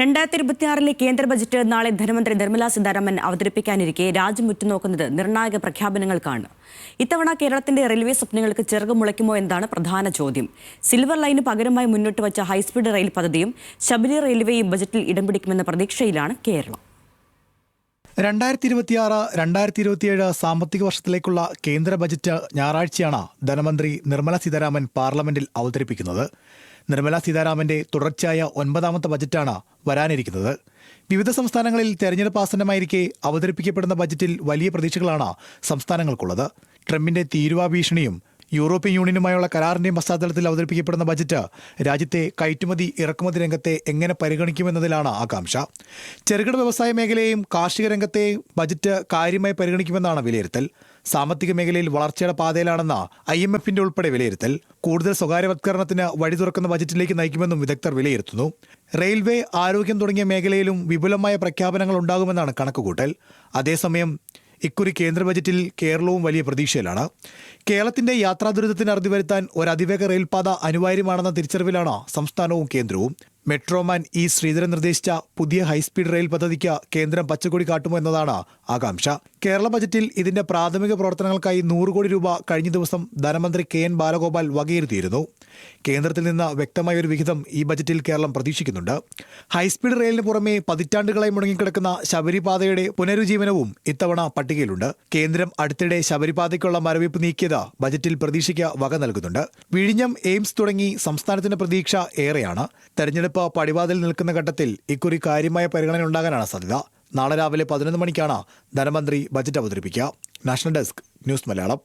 രണ്ടായിരത്തി ഇരുപത്തിയാറിലെ കേന്ദ്ര ബജറ്റ് നാളെ ധനമന്ത്രി നിർമ്മല സീതാരാമൻ അവതരിപ്പിക്കാനിരിക്കെ രാജ്യം ഉറ്റുനോക്കുന്നത് നിർണായക പ്രഖ്യാപനങ്ങൾക്കാണ്. ഇത്തവണ കേരളത്തിന്റെ റെയിൽവേ സ്വപ്നങ്ങൾക്ക് ചെറുക് മുളയ്ക്കുമോ എന്നതാണ് പ്രധാന ചോദ്യം. സിൽവർ ലൈന് പകരമായി മുന്നോട്ട് വച്ച ഹൈസ്പീഡ് റെയിൽ പദ്ധതിയും ശബരി റെയിൽവേയും ബജറ്റിൽ ഇടം പിടിക്കുമെന്ന പ്രതീക്ഷയിലാണ് കേരളം. രണ്ടായിരത്തി ഇരുപത്തിയാറ് രണ്ടായിരത്തി ഇരുപത്തിയേഴ് സാമ്പത്തിക വർഷത്തിലേക്കുള്ള കേന്ദ്ര ബജറ്റ് ഞായറാഴ്ചയാണ് ധനമന്ത്രി നിർമ്മല സീതാരാമൻ പാർലമെന്റിൽ അവതരിപ്പിക്കുന്നത്. നിർമ്മല സീതാരാമന്റെ തുടർച്ചയായ ഒൻപതാമത്തെ ബജറ്റാണ് വരാനിരിക്കുന്നത്. വിവിധ സംസ്ഥാനങ്ങളിൽ തെരഞ്ഞെടുപ്പ് ആസന്നമായിരിക്കെ അവതരിപ്പിക്കപ്പെടുന്ന ബജറ്റിൽ വലിയ പ്രതീക്ഷകളാണ് സംസ്ഥാനങ്ങൾക്കുള്ളത്. ട്രംപിന്റെ തീരുവ ഭീഷണിയും യൂറോപ്യൻ യൂണിയനുമായുള്ള കരാറിന്റെയും പശ്ചാത്തലത്തിൽ അവതരിപ്പിക്കപ്പെടുന്ന ബജറ്റ് രാജ്യത്തെ കയറ്റുമതി ഇറക്കുമതി രംഗത്തെ എങ്ങനെ പരിഗണിക്കുമെന്നതിലാണ് ആകാംക്ഷ. ചെറുകിട വ്യവസായ മേഖലയെയും കാർഷിക രംഗത്തെയും ബജറ്റ് കാര്യമായി പരിഗണിക്കുമെന്നാണ് വിലയിരുത്തൽ. സാമ്പത്തിക മേഖലയിൽ വളർച്ചയുടെ പാതയിലാണെന്ന ഐ എം എഫിന്റെ ഉൾപ്പെടെ വിലയിരുത്തൽ കൂടുതൽ സ്വകാര്യവത്കരണത്തിന് വഴി തുറക്കുന്ന ബജറ്റിലേക്ക് നയിക്കുമെന്നും വിദഗ്ധർ വിലയിരുത്തുന്നു. റെയിൽവേ ആരോഗ്യം തുടങ്ങിയ മേഖലയിലും വിപുലമായ പ്രഖ്യാപനങ്ങൾ ഉണ്ടാകുമെന്നാണ് കണക്കുകൂട്ടൽ. അതേസമയം ഇക്കുറി കേന്ദ്ര ബജറ്റിൽ കേരളവും വലിയ പ്രതീക്ഷയിലാണ്. കേരളത്തിന്റെ യാത്രാ ദുരിതത്തിന് അറുതി വരുത്താൻ ഒരു അതിവേഗ റെയിൽപാത അനിവാര്യമാണെന്ന തിരിച്ചറിവിലാണ് സംസ്ഥാനവും കേന്ദ്രവും. മെട്രോമാൻ ഇ ശ്രീധരൻ നിർദ്ദേശിച്ച പുതിയ ഹൈസ്പീഡ് റെയിൽ പദ്ധതിക്ക് കേന്ദ്രം പച്ചക്കൊടി കാട്ടുമോ എന്നതാണ് ആകാംക്ഷ. കേരള ബജറ്റിൽ ഇതിന്റെ പ്രാഥമിക പ്രവർത്തനങ്ങൾക്കായി നൂറ് കോടി രൂപ കഴിഞ്ഞ ദിവസം ധനമന്ത്രി കെ എൻ ബാലഗോപാൽ വകയിരുത്തിയിരുന്നു. കേന്ദ്രത്തിൽ നിന്ന് വ്യക്തമായ ഒരു വിഹിതം ഈ ബജറ്റിൽ കേരളം പ്രതീക്ഷിക്കുന്നുണ്ട്. ഹൈസ്പീഡ് റെയിലിന് പുറമെ പതിറ്റാണ്ടുകളായി മുടങ്ങിക്കിടക്കുന്ന ശബരിപാതയുടെ പുനരുജ്ജീവനവും ഇത്തവണ പട്ടികയിലുണ്ട്. കേന്ദ്രം അടുത്തിടെ ശബരിപാതയ്ക്കുള്ള മരവിപ്പ് നീക്കിയത് ബജറ്റിൽ പ്രതീക്ഷയ്ക്ക് വക നൽകുന്നുണ്ട്. വിഴിഞ്ഞം എയിംസ് തുടങ്ങി സംസ്ഥാനത്തിന്റെ പ്രതീക്ഷ ഏറെയാണ്. തെരഞ്ഞെടുപ്പ് പടിവാതിൽ നിൽക്കുന്ന ഘട്ടത്തിൽ ഇക്കുറി കാര്യമായ പരിഗണന ഉണ്ടാകാനാണ് സാധ്യത. നാളെ രാവിലെ പതിനൊന്ന് മണിക്കാണ് ധനമന്ത്രി ബജറ്റ് അവതരിപ്പിക്കുക. National desk news Malayalam.